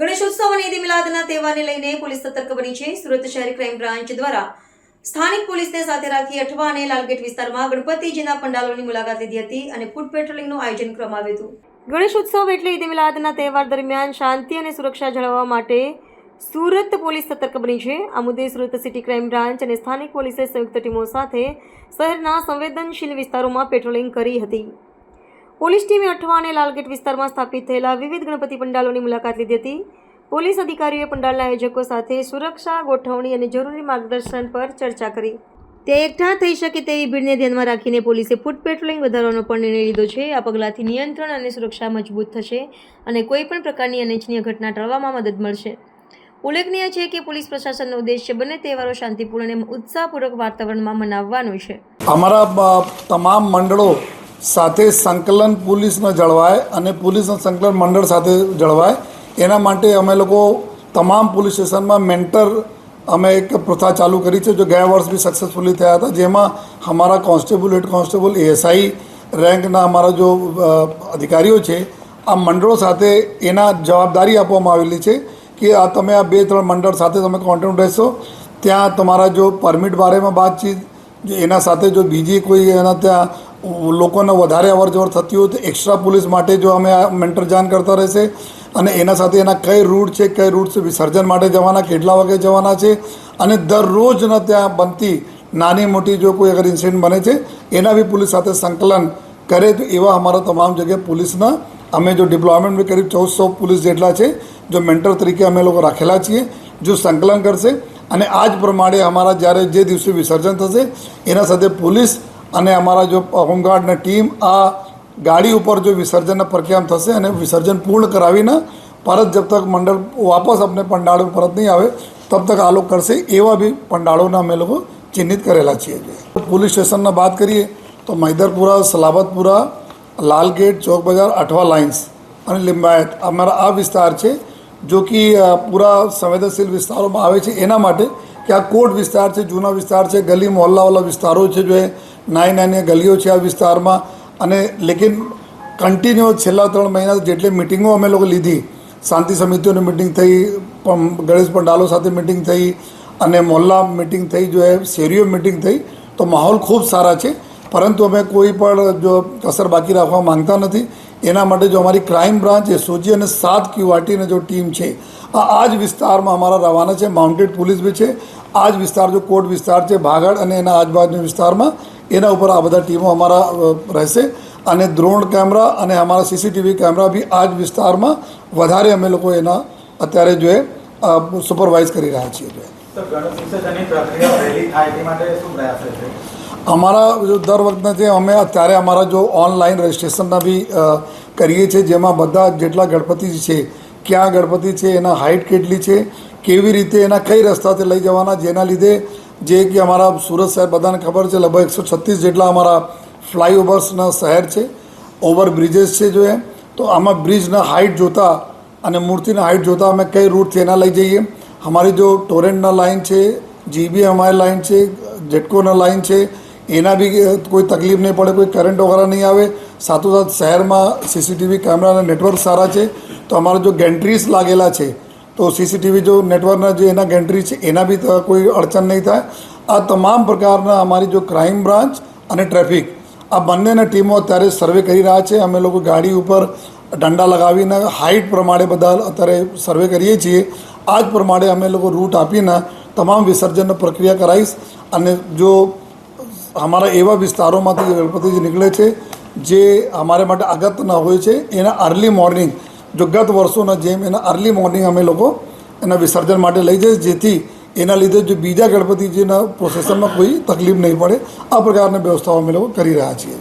ગણેશોત્સવ અને ઈદ મિલાદના તહેવારને લઈને પોલીસ સતર્ક બની છે. સુરત શહેર ક્રાઇમ બ્રાન્ચ દ્વારા સ્થાનિક પોલીસને સાથે રાખી અઠવા અને લાલગેટ વિસ્તારમાં ગણપતિજીના પંડાલોની મુલાકાત લીધી હતી અને ફૂડ પેટ્રોલિંગનું આયોજન કરવામાં આવ્યું હતું. ગણેશોત્સવ એટલે ઈદ મિલાદના તહેવાર દરમિયાન શાંતિ અને સુરક્ષા જાળવવા માટે સુરત પોલીસ સતર્ક બની છે. આ મુદ્દે સુરત સિટી ક્રાઇમ બ્રાન્ચ અને સ્થાનિક પોલીસે સંયુક્ત ટીમો સાથે શહેરના સંવેદનશીલ વિસ્તારોમાં પેટ્રોલિંગ કરી હતી. પોલીસ ટીમે અઠવાને લાલગેટ વિસ્તારમાં સ્થાપિત થયેલા વિવિધ ગણપતિ પંડાલોની મુલાકાત લીધી હતી. પોલીસ અધિકારીઓએ પંડાલના આયોજકો સાથે સુરક્ષા, ગોઠવણી અને જરૂરી માર્ગદર્શન પર ચર્ચા કરી. તે એકઠા થઈ શકે તેવી ભીડને ધ્યાનમાં રાખીને પોલીસે ફૂટ પેટ્રોલિંગ વધારવાનો પણ નિર્ણય લીધો છે. આ પગલાંથી નિયંત્રણ અને સુરક્ષા મજબૂત થશે અને કોઈપણ પ્રકારની અનિચ્છનીય ઘટના ટાળવામાં મદદ મળશે. ઉલ્લેખનીય છે કે પોલીસ પ્રશાસનનો ઉદ્દેશ્ય બંને તહેવારો શાંતિપૂર્ણ અને ઉત્સાહપૂર્વક વાતાવરણમાં મનાવવાનો છે. અમારા તમામ મંડળો સાથે સંકલન પોલીસને જળવાય અને પોલીસના સંકલન મંડળ સાથે જળવાય. એના માટે અમે લોકો તમામ પોલીસ સ્ટેશનમાં મેન્ટર અમે એક પ્રથા ચાલુ કરી છે, જો ગયા વર્ષ બી સક્સેસફુલી થયા હતા, જેમાં અમારા કોન્સ્ટેબલ હેડ કોન્સ્ટેબલ એએસઆઈ રેન્કના અમારા જો અધિકારીઓ છે, આ મંડળો સાથે એના જવાબદારી આપવામાં આવેલી છે કે આ તમે આ બે ત્રણ મંડળ સાથે તમે કોન્ટેક્ટ રહેશો. ત્યાં તમારા જો પરમિટ બારેમાં બાતચીત એના સાથે જો બીજી કોઈ એના ત્યાં લોકોને વધારે અવરજવર થતી હોય તો એક્સ્ટ્રા પોલીસ માટે જો અમે આ મેન્ટર જાણ કરતા રહેશે અને એના સાથે એના કઈ રૂટ છે, કઈ રૂટ છે, વિસર્જન માટે જવાના, કેટલા વાગે જવાના છે અને દરરોજના ત્યાં બનતી નાની મોટી જો કોઈ અગર ઇન્સિડન્ટ બને છે, એના બી પોલીસ સાથે સંકલન કરે તો એવા અમારા તમામ જગ્યાએ પોલીસના અમે જો ડિપ્લોયમેન્ટ બી કરીબ ચૌદસો પોલીસ જેટલા છે, જો મેન્ટર તરીકે અમે લોકો રાખેલા છીએ, જો સંકલન કરશે અને આ જ પ્રમાણે અમારા જ્યારે જે દિવસે વિસર્જન થશે, એના સાથે પોલીસ અને અમારા જો હોમગાર્ડની ટીમ આ ગાડી ઉપર જો વિસર્જનના પ્રક્રિયા થશે અને વિસર્જન પૂર્ણ કરાવીને પરત જબ તક મંડળ વાપસ આપણે પંડાળો પરત નહીં આવે, તબ તક આ લોકો કરશે એવા બી પંડાળોના અમે લોકો ચિહ્નિત કરેલા છીએ. પોલીસ સ્ટેશનના વાત કરીએ તો મૈદરપુરા સલાબતપુરા, લાલગેટ ચોક બજાર અઠવા લાઇન્સ અને લિંબાયત અમારા આ વિસ્તાર છે, જો કે પૂરા સંવેદનશીલ વિસ્તારોમાં આવે છે. એના માટે કે આ કોટ વિસ્તાર છે, જૂના વિસ્તાર છે, ગલી મોહલ્લાવાળા વિસ્તારો છે જો એ નાની નાની ગલીઓ છે આ વિસ્તારમાં. અને લેકિન કન્ટિન્યુ છેલ્લા ત્રણ મહિના જેટલી મિટિંગો અમે લોકો લીધી, શાંતિ સમિતિઓની મિટિંગ થઈ ગણેશ પંડાલો સાથે મિટિંગ થઈ, અને મોહલ્લા મિટિંગ થઈ, જો એ શેરીઓ મિટિંગ થઈ, તો માહોલ ખૂબ સારા છે. પરંતુ અમે કોઈ પણ જો કસર બાકી રાખવા માંગતા નથી. એના માટે જો અમારી ક્રાઇમ બ્રાન્ચ એસઓજી અને સાત ક્યુઆરટીને જો ટીમ છે, આ આ જ વિસ્તારમાં અમારા રવાના છે માઉન્ટેડ પોલીસ બી છે. આ જ વિસ્તાર જો કોટ વિસ્તાર છે, ભાગળ અને એના આજુબાજુના વિસ્તારમાં, એના ઉપર આ બધા ટીમો અમારા રહેશે. અને દ્રોણ કેમેરા અને અમારા સીસીટીવી કેમેરા બી આ જ વિસ્તારમાં વધારે અમે લોકો એના અત્યારે જો એ સુપરવાઇઝ કરી રહ્યા છીએ. અમારા જો દર વખતના જે અમે અત્યારે અમારા જો ઓનલાઈન રજિસ્ટ્રેશનના બી કરીએ છીએ, જેમાં બધા જેટલા ગણપતિ છે, ક્યાં ગણપતિ છે, એના હાઇટ કેટલી છે, કેવી રીતે એના કઈ રસ્તાથી લઈ જવાના, જેના લીધે જે કે અમારા સુરત શહેર બધાને ખબર છે, લગભગ એકસો છત્રીસ જેટલા અમારા ફ્લાયઓવર્સના શહેર છે ઓવર બ્રિજેસ છે જો એ. તો આમાં બ્રિજના હાઇટ જોતા અને મૂર્તિના હાઇટ જોતા અમે કઈ રૂટથી એના લઈ જઈએ. અમારી જો ટોરેન્ટના લાઇન છે જીબી અમારી લાઇન છે જેટકોના લાઇન છે એના બી કોઈ તકલીફ નહીં પડે, કોઈ કરંટ વગેરે નહીં આવે. સાથોસાથ શહેરમાં સીસીટીવી કેમેરાના નેટવર્ક સારા છે. તો અમારા જો ગેન્ટ્રીઝ લાગેલા છે, તો સીસીટીવી જો નેટવર્કના જે એના ગેન્ટ્રી છે, એના બી કોઈ અડચણ નહીં થાય. આ તમામ પ્રકારના અમારી જો ક્રાઇમ બ્રાન્ચ અને ટ્રાફિક આ બંનેના ટીમો અત્યારે સર્વે કરી રહ્યા છે. અમે લોકો ગાડી ઉપર દંડા લગાવીને હાઇટ પ્રમાણે બધા અત્યારે સર્વે કરીએ છીએ. આ જ પ્રમાણે અમે લોકો રૂટ આપીને તમામ વિસર્જનની પ્રક્રિયા કરાવીશ. અને જો અમારા એવા વિસ્તારોમાંથી ગણપતિજી નીકળે છે, જે અમારા માટે અગત્યના હોય છે. એના અર્લી મોર્નિંગ જો ગત વર્ષોના જેમ એના અર્લી મોર્નિંગ અમે લોકો એના વિસર્જન માટે લઈ જઈએ, જેથી એના લીધે જો બીજા ગણપતિજીના પ્રોસેસનમાં કોઈ તકલીફ નહીં પડે, આ પ્રકારની વ્યવસ્થાઓ અમે લોકો કરી રહ્યા છીએ.